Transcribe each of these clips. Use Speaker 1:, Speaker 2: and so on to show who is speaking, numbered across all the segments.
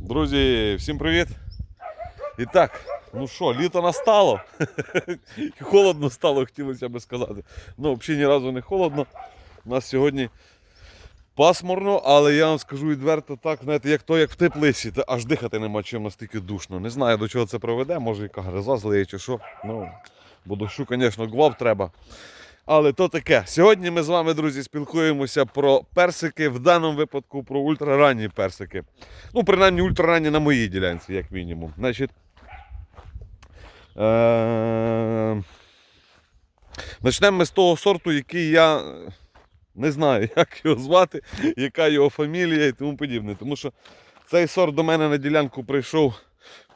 Speaker 1: Друзі, всім привіт! І так, ну що, літо настало. Холодно стало, хотілося би сказати. Ну, взагалі ні разу не холодно. У нас сьогодні пасмурно, але я вам скажу відверто так, знаєте, як то, як в теплиці, та аж дихати нема чим настільки душно. Не знаю, до чого це приведе, може яка гроза злиє чи що. Ну, бо дощу, звісно, гвалт треба. Але то таке. Сьогодні ми з вами, друзі, спілкуємося про персики, в даному випадку про ультраранні персики. Ну, принаймні, ультраранні на моїй ділянці, як мінімум. Значить, е- Почнемо ми з того сорту, який я е, не знаю, як його звати, яка його фамілія і тому подібне. Тому що цей сорт до мене на ділянку прийшов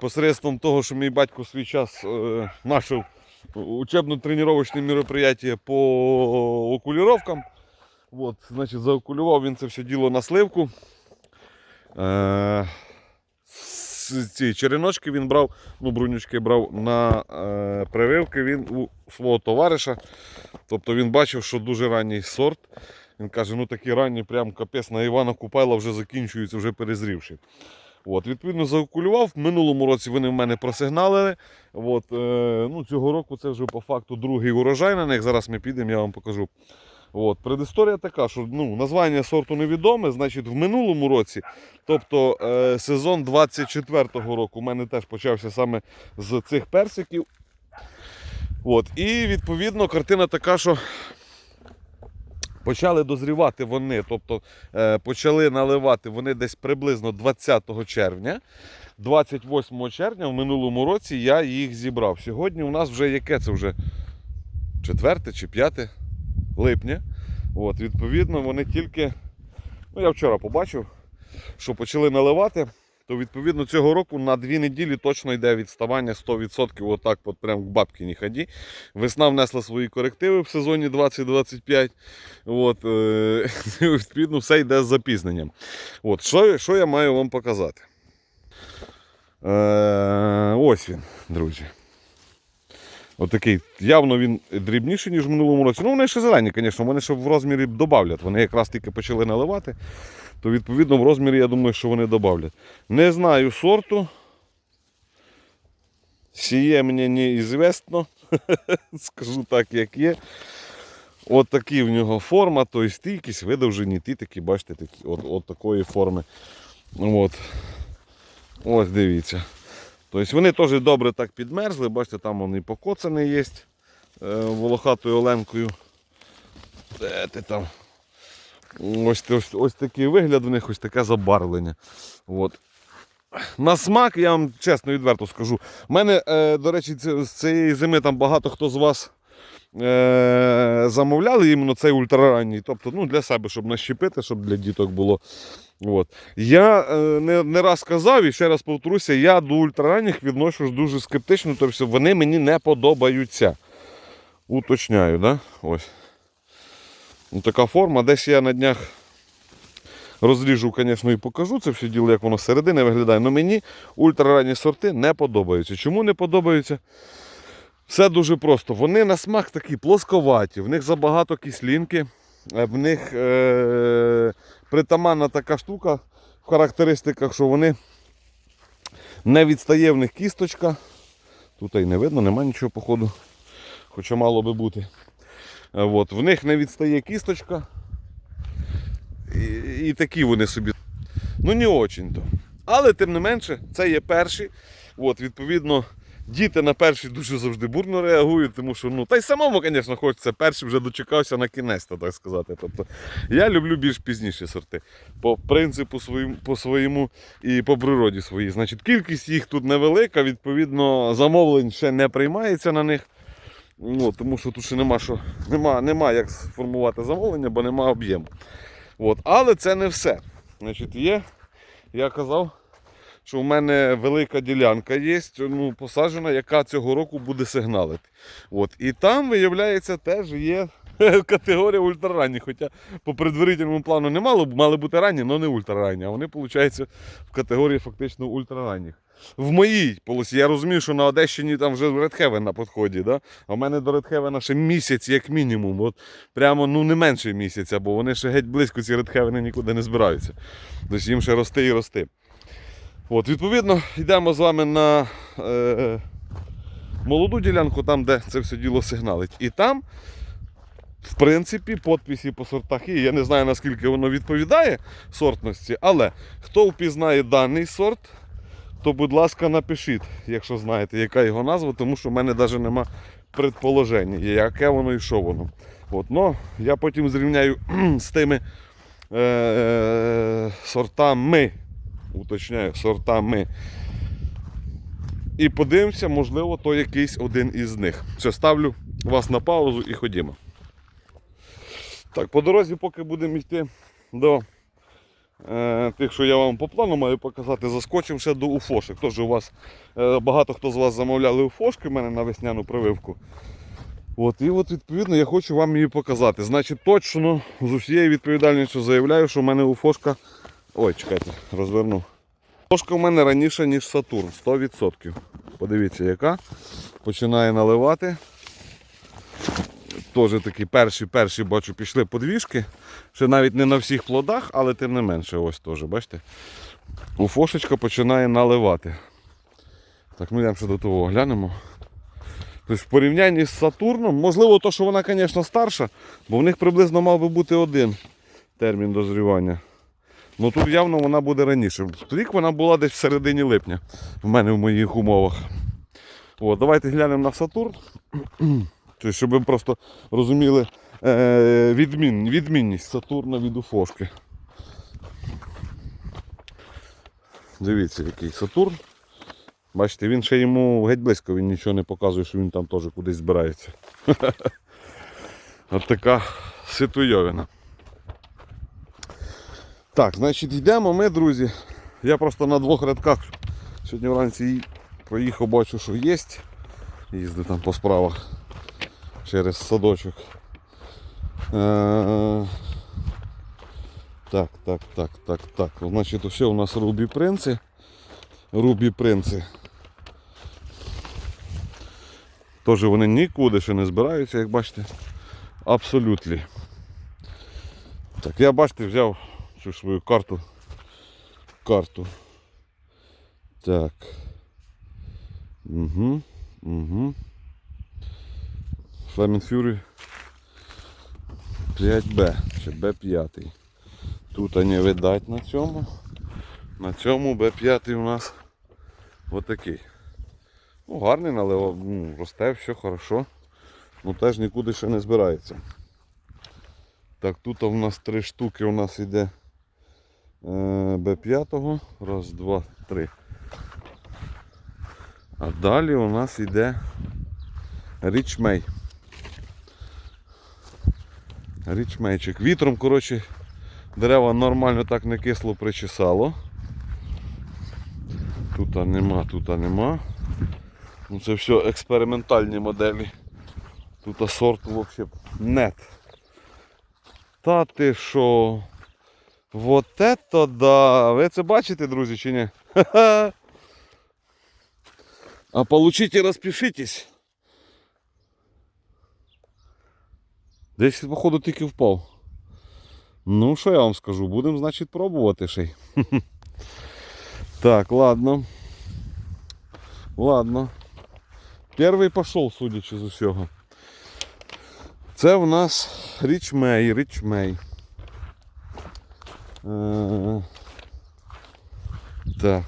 Speaker 1: посередством того, що мій батько свій час е, нашов учебно-тренировочне мероприятие по окуліровкам. От, значить, заокулював він це все діло на сливку. Е, с- ці череночки він брав, ну, брунючки брав на е, прививки він у свого товариша. Тобто він бачив, що дуже ранній сорт. Він каже, ну такі ранні, прям капець на Івана Купайла вже закінчуються, вже перезрівши. От, відповідно, заокулював. В минулому році вони в мене просигналили. От, е, ну, цього року це вже по факту другий урожай на них. Зараз ми підемо, я вам покажу. От, предісторія така, що ну, названня сорту невідоме, значить, в минулому році, тобто е, сезон 24-го року, у мене теж почався саме з цих персиків. От, і відповідно картина така, що почали дозрівати вони, тобто е, почали наливати вони десь приблизно 20 червня. 28 червня в минулому році я їх зібрав. Сьогодні у нас вже яке це вже 4 чи 5 липня. От, відповідно, вони тільки. Ну, я вчора побачив, що почали наливати. То відповідно цього року на дві неділі точно йде відставання 100%, отак от прям к бабкиній ході. Весна внесла свої корективи в сезоні 2025. От, е, відповідно, все йде з запізненням. От, що, що я маю вам показати? Е, ось він, друзі. Отакий. Явно він дрібніший, ніж в минулому році. Ну, вони ще зелені, звісно, вони ще в розмірі додавлять. Вони якраз тільки почали наливати, то відповідно в розмірі, я думаю, що вони додавлять. Не знаю сорту. Сіє мені неізвісно. Скажу так, як є. От такі в нього форма, тобто стійкість, видовжені, ті такі, бачите, такі, от, от такої форми. От. Ось дивіться. Тобто вони теж добре так підмерзли, бачите, там вони покоцані є е, волохатою оленкою. Де ти там? Ось, ось, ось такий вигляд в них, ось таке забарвлення. От. На смак, я вам чесно відверто скажу. У мене, е, до речі, з цієї зими там багато хто з вас е, замовляли іменно цей ультраранній. Тобто ну, для себе, щоб нащепити, щоб для діток було. От. Я е, не, не раз казав і ще раз повторюся, я до ультраранніх відношусь дуже скептично, тобто вони мені не подобаються. Уточняю, да? Ось. Ну, така форма. Десь я на днях розріжу, звісно, і покажу це все діло, як воно з середини виглядає. Але мені ультраранні сорти не подобаються. Чому не подобаються? Все дуже просто. Вони на смак такі плосковаті, в них забагато кислинки, е, в них е- притаманна така штука в характеристиках, що вони не відстає в них кісточка. Тут і не видно, нема нічого походу, хоча мало би бути. Е, От. В них не відстає кісточка. І, і такі вони собі. Ну, не очень-то. Але тим не менше, це є перші. От, відповідно, діти на перші дуже завжди бурно реагують, тому що, ну, та й самому, звісно, хочеться. Перший вже дочекався на кінець, то так сказати. Тобто, я люблю більш пізніші сорти. По принципу своєму, по своєму і по природі своїй. Значить, кількість їх тут невелика, відповідно, замовлень ще не приймається на них. Ну, тому що тут ще нема, що, нема, нема як сформувати замовлення, бо нема об'єму. От. Але це не все. Значить, є, я казав, що в мене велика ділянка є, ну, посаджена, яка цього року буде сигналити. От. І там, виявляється, теж є категорія ультраранні. Хоча по предварительному плану не мало, мали бути ранні, але не ультраранні. А вони, виходить, в категорії фактично ультраранніх. В моїй полосі я розумію, що на Одещині там вже Редхевен на підході. Да? А в мене до Редхевена ще місяць, як мінімум. От прямо ну, не менше місяця, бо вони ще геть близько ці редхевени нікуди не збираються. Тобто їм ще рости і рости. От, відповідно, йдемо з вами на е, молоду ділянку, там, де це все діло сигналить. І там, в принципі, подписи по сортах є. Я не знаю, наскільки воно відповідає сортності, але хто впізнає даний сорт, то, будь ласка, напишіть, якщо знаєте, яка його назва, тому що в мене навіть нема предположення, яке воно і що воно. От, ну, я потім зрівняю з тими е, е, сортами, уточняю, сортами. І подивимося, можливо, то якийсь один із них. Все, ставлю вас на паузу і ходімо. Так, по дорозі, поки будемо йти до тих, що я вам по плану маю показати, заскочимо ще до уфошек. Тож у вас е, багато хто з вас замовляли уфошки в мене на весняну прививку. От, і от відповідно я хочу вам її показати. Значить, точно з усією відповідальністю заявляю, що в мене уфошка. Ой, чекайте, розверну. Уфошка в мене раніше, ніж Сатурн, 100%. Подивіться, яка. Починає наливати. Теж такі перші, перші, бачу, пішли подвіжки. Ще навіть не на всіх плодах, але тим не менше, ось теж, бачите. Уфошечка починає наливати. Так, йдемо ще до того глянемо. Тобто в порівнянні з Сатурном, можливо, то, що вона, звісно, старша, бо в них приблизно мав би бути один термін дозрівання. Ну тут явно вона буде раніше. Торік вона була десь в середині липня в мене в моїх умовах. О, давайте глянемо на Сатурн. Тобто, щоб ви просто розуміли е, відмін, відмінність Сатурна від Уфошки. Дивіться, який Сатурн. Бачите, він ще йому геть близько, він нічого не показує, що він там теж кудись збирається. От така ситуйовина. Так, значить йдемо ми, друзі. Я просто на двох рядках сьогодні вранці проїхав, бачу, що є. Їздив там по справах через садочок. Е, Так, так, так, так, так. Значить, все у нас рубі принци. Рубі принци. Теж вони нікуди ще не збираються, як бачите. Абсолютно. Так, я бачите, взяв цю свою карту. Карту. Так. Угу. Угу. Flamin Fury 5B чи B5. Тут не видать на цьому. На цьому B5 у нас отакий. Ну, гарний, але ну, росте, все хорошо. Ну теж нікуди ще не збирається. Так, тут у нас три штуки у нас йде е, Б5. Раз, два, три. А далі у нас йде річмей. Річмейчик. Вітром, коротше, дерева нормально так не кисло причесало. Тут нема, тут нема. Ну, це все експериментальні моделі. Тут сорт взагалі нет. Та ти що? Вот это да! Ви це бачите, друзі, чи ні? Ха-ха! А получите, розпишитесь. Десь, походу, тільки впав. Ну, що я вам скажу, будемо, значить, пробувати ще й. Так, ладно. Ладно. Перший пішов, судячи з усього. Це в нас річмей, річмей. Е, Так.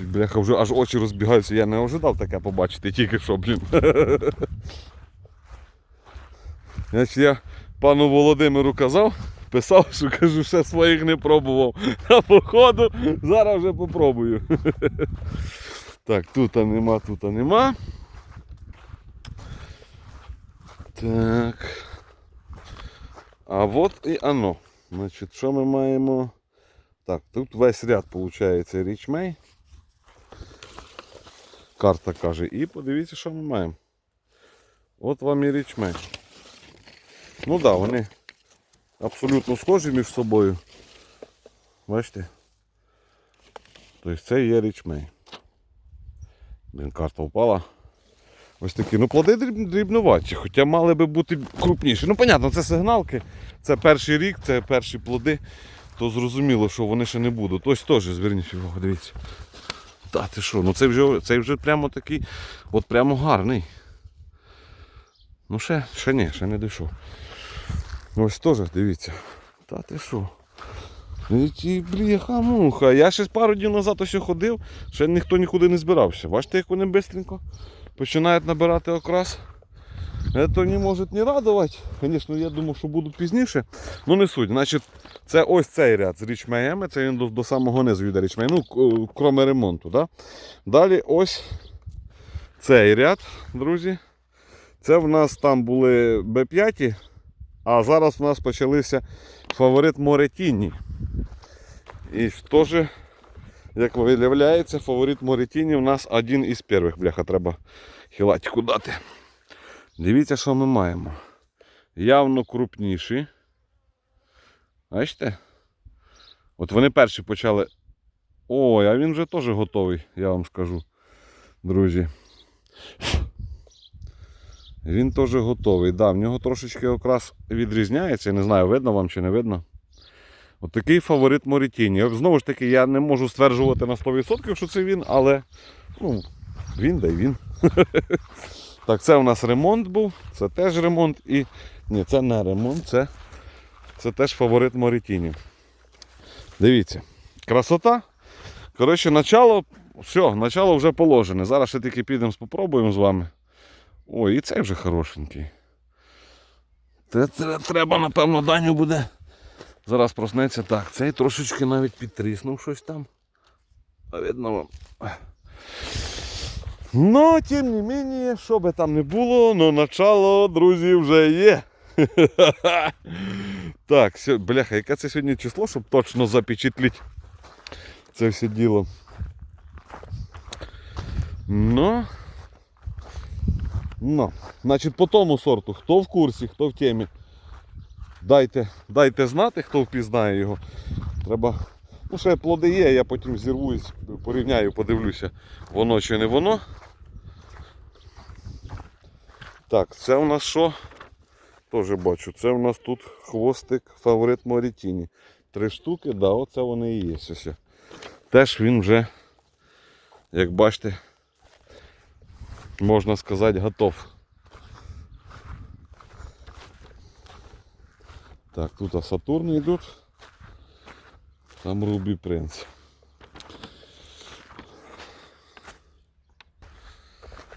Speaker 1: Бляха, вже аж очі розбігаються, я не ожидав таке побачити, тільки що, блін. Значить, я пану Володимиру казав, писав, що кажу, ще своїх не пробував. А походу зараз вже попробую. Так, тут нема, тут нема. Так. А от і оно. Значить, що ми маємо? Так, тут весь ряд виходить річмей. Карта каже. І подивіться, що ми маємо. От вам і річмей. Ну так, да, вони абсолютно схожі між собою. Бачите? Тобто це є річмей. Блін, карта впала. Ось такі. Ну, плоди дріб- дрібнуваті, хоча мали би бути крупніші. Ну, понятно, це сигналки. Це перший рік, це перші плоди. то зрозуміло, що вони ще не будуть. Ось теж зверніть увагу, дивіться. Та ти що, ну цей вже, цей вже прямо такий, от прямо гарний. Ну ще, ще ні, ще не дійшов. Ось теж, дивіться. Та ти що? Ті, бляха муха. Я ще пару днів назад ось ходив, ще ніхто нікуди не збирався. Бачите, як вони швидко починають набирати окрас. Это не може не радувати. Звісно, я думав, що буду пізніше. Ну не суть. Значить, це ось цей ряд з річмеями, це він до, до самого низу йде річмей, ну, к- кроме ремонту. Да? Далі ось цей ряд, друзі. Це в нас там були Б5, а зараз в нас почалися фаворит Моретіні. І теж, як виявляється, фаворит Моретіні у нас один із перших. Бляха, треба хілатику дати. Дивіться, що ми маємо. Явно крупніші. Бачите? От вони перші почали. Ой, а він вже теж готовий, я вам скажу, друзі. Він теж готовий. Да, в нього трошечки окрас відрізняється. Я не знаю, видно вам чи не видно. От фаворит Морітіні. Знову ж таки, я не можу стверджувати на 100%, що це він, але ну, він да й він. Так, це у нас ремонт був, це теж ремонт і. Ні, це не ремонт, це, це теж фаворит Морітіні. Дивіться, красота. Коротше, начало, все, начало вже положене. Зараз ще тільки підемо, спробуємо з вами. Ой, і цей вже хорошенький. Треба, напевно, Даню буде. Зараз проснеться. Так, цей трошечки навіть підтріснув щось там. А видно вам. Ну, тим не мені, що би там не було, но начало, друзі, вже є. Так, все, бляха, яке це сьогодні число, щоб точно запечатліть це все діло. Ну. Ну, значить, по тому сорту, хто в курсі, хто в темі. Дайте, дайте знати, хто впізнає його. Треба. Ну, ще плоди є, я потім зірвусь, порівняю, подивлюся, воно чи не воно. Так, це у нас що? Теж бачу. Це у нас тут хвостик фаворит Морітіні. Три штуки, да, оце вони і є. Ось. Теж він вже, як бачите, можна сказати, готов. Так, тут Сатурни йдуть. Там Рубі Принц.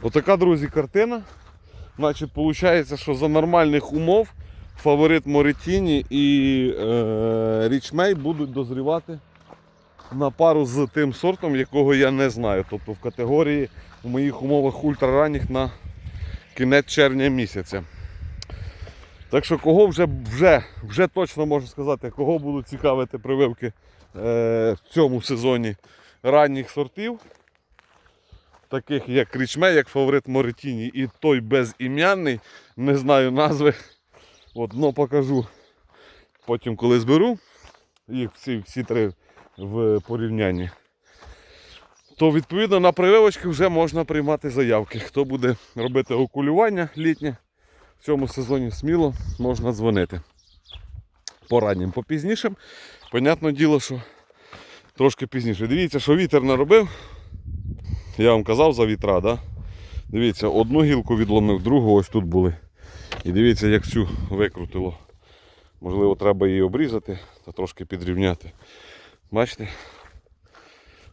Speaker 1: Отака, друзі, картина. Значить, виходить, що за нормальних умов фаворит Морітіні і е, Річмей будуть дозрівати на пару з тим сортом, якого я не знаю. Тобто в категорії в моїх умовах ультраранніх на кінець червня місяця. Так що кого вже, вже, вже точно можу сказати, кого будуть цікавити прививки е, в цьому сезоні ранніх сортів, таких як Річме, як фаворит Моретіні і той безім'янний, не знаю назви. От, но покажу потім, коли зберу їх всі, всі три в порівнянні. То відповідно на прививочки вже можна приймати заявки. Хто буде робити окулювання літнє в цьому сезоні сміло можна дзвонити. По раннім, по пізнішим. Понятне діло, що трошки пізніше. Дивіться, що вітер наробив. Я вам казав за вітра, да? Дивіться, одну гілку відломив, другу ось тут були. І дивіться, як цю викрутило. Можливо, треба її обрізати та трошки підрівняти. Бачите?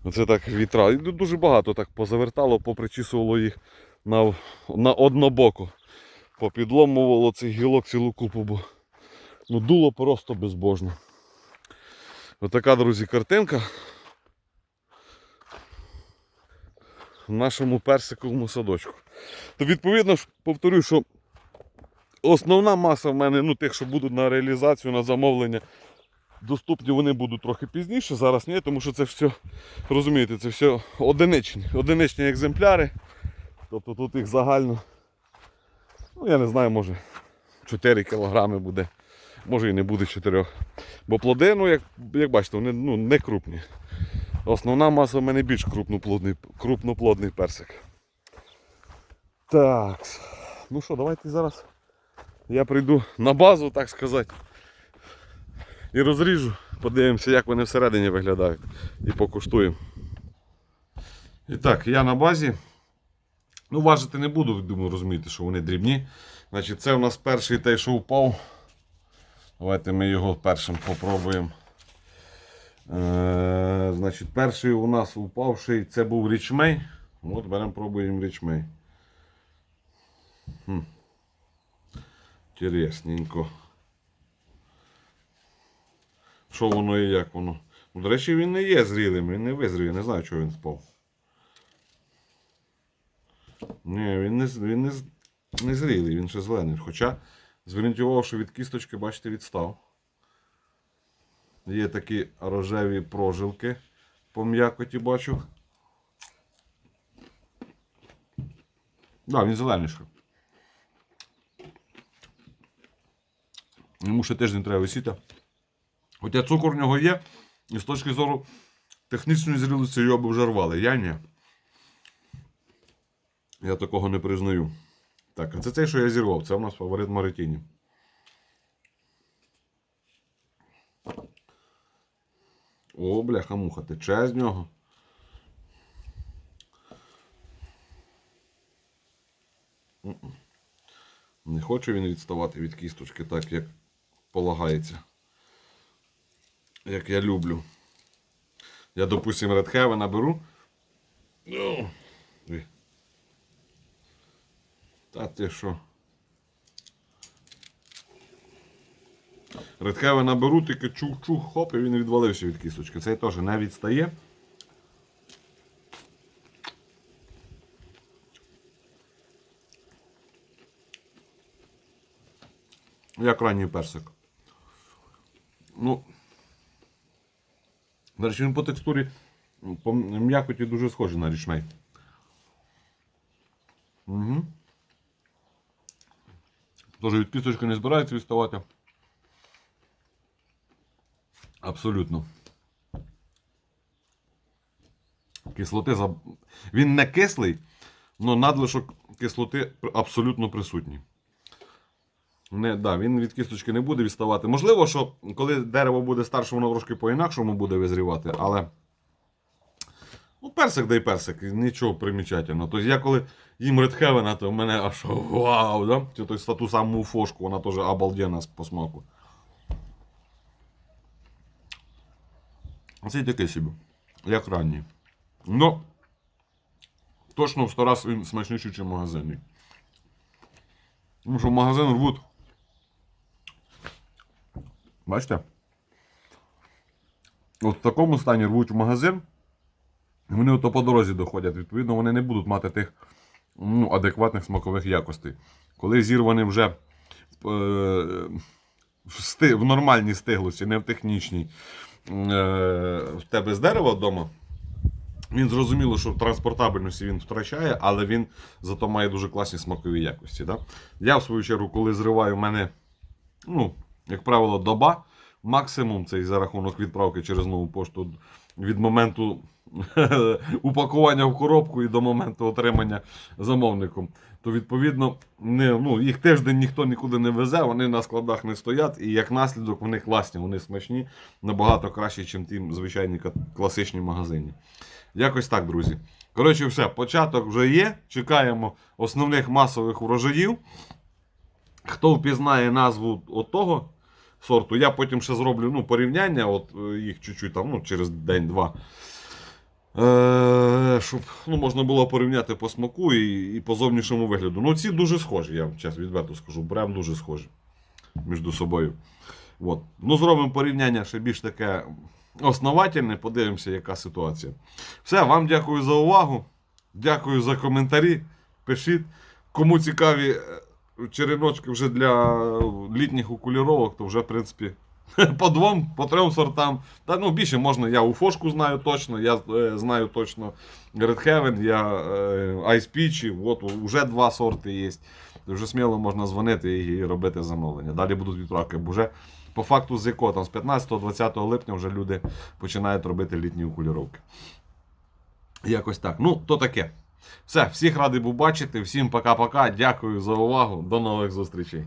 Speaker 1: Оце так вітра. Дуже багато так позавертало, попричісувало їх на, на однобоку. Попідломувало цих гілок цілу купу, бо ну, дуло просто безбожно. Отака, друзі, картинка. В нашому персиковому садочку. То відповідно ж повторю, що основна маса в мене, ну тих, що будуть на реалізацію, на замовлення, доступні вони будуть трохи пізніше. Зараз ні, тому що це все, розумієте, це все одиничні, одиничні екземпляри. Тобто тут їх загально, ну я не знаю, може 4 кілограми буде. Може і не буде 4. Бо плоди, ну як, як бачите, вони ну, не крупні. Основна маса в мене більш крупноплодний, крупноплодний персик. Так. Ну що, давайте зараз я прийду на базу, так сказати. І розріжу Подивимося, як вони всередині виглядають. І покуштуємо. І так, я на базі. Ну, важити не буду, думаю, розумієте, що вони дрібні. Значить, це у нас перший той, що впав. Давайте ми його першим попробуємо. Е, значить, перший у нас упавший це був річмей. От беремо, пробуємо річмей. Хм. Інтересненько. Що воно і як воно? Ну, до речі, він не є зрілим, він не визрів, я не знаю, чого він впав. Ні, він не, він не, не зрілий, він ще зелений. Хоча, зверніть увагу, що від кісточки, бачите, відстав. Є такі рожеві прожилки по м'якоті бачу. Да, він зеленіший. Йому ще тиждень треба висіти. Хоча цукор в нього є, і з точки зору технічної зрілості його б вже рвали. Я ні. Я такого не признаю. Так, а це цей, що я зірвав. Це у нас фаворит Маритіні. О, бляха муха, тече з нього. Не хоче він відставати від кісточки так, як полагається. Як я люблю. Я, допустим, Red наберу. Ну. Та ти що? Редхева наберу, тільки чух-чух, хоп, і він відвалився від кісточки. Цей теж не відстає. Як ранній персик. Ну. До речі, він по текстурі, по м'якоті дуже схожий на річмей. Угу. Тож від кісточки не збирається відставати. Абсолютно. Кислоти за... Він не кислий, але надлишок кислоти абсолютно присутній. Не, да, він від кісточки не буде відставати. Можливо, що коли дерево буде старше, воно трошки по-інакшому буде визрівати, але. Ну, персик дай персик, нічого примічательного. Тобто я коли їм редхевена, то в мене аж вау, да? Чи тобто, ту саму фошку, вона теж обалденна по смаку. Це такий собі, як ранній. Ну, точно в 100 раз він смачніший, ніж магазинний. Тому що в магазин рвуть. Бачите? От в такому стані рвуть в магазин. І вони ото по дорозі доходять. Відповідно, вони не будуть мати тих ну, адекватних смакових якостей. Коли зірвані вже е, в, в нормальній стиглості, не в технічній, е, в тебе з дерева вдома. Він зрозуміло, що в транспортабельності він втрачає, але він зато має дуже класні смакові якості. Да? Я, в свою чергу, коли зриваю, в мене, ну, як правило, доба. Максимум це і за рахунок відправки через нову пошту від моменту упакування в коробку і до моменту отримання замовником. То відповідно не, ну, їх тиждень ніхто нікуди не везе, вони на складах не стоять, і як наслідок вони класні, вони смачні, набагато краще, ніж ті звичайні класичні магазині. Якось так, друзі. Коротше, все, початок вже є. Чекаємо основних масових врожаїв. Хто впізнає назву от того сорту, я потім ще зроблю ну, порівняння, от е, їх чуть-чуть там, ну, через день-два. Е, щоб ну, можна було порівняти по смаку і, і по зовнішньому вигляду. Ну, ці дуже схожі, я вам відверто скажу. Прям дуже схожі між собою. От. Ну, зробимо порівняння ще більш таке основательне, подивимося, яка ситуація. Все, вам дякую за увагу. Дякую за коментарі. Пишіть. Кому цікаві е, череночки вже для літніх окуліровок, то вже, в принципі, по двом, по трьом сортам. Та ну більше можна. Я уфошку знаю точно, я е, знаю точно Red Heaven, я е, Ice Peach, от вже два сорти є. Вже сміло можна дзвонити і робити замовлення. Далі будуть відправки. Бо вже по факту з якого там з 15-20 липня вже люди починають робити літні окуліровки. Якось так. Ну, то таке. Все, всіх радий був бачити. Всім пока-пока. Дякую за увагу. До нових зустрічей.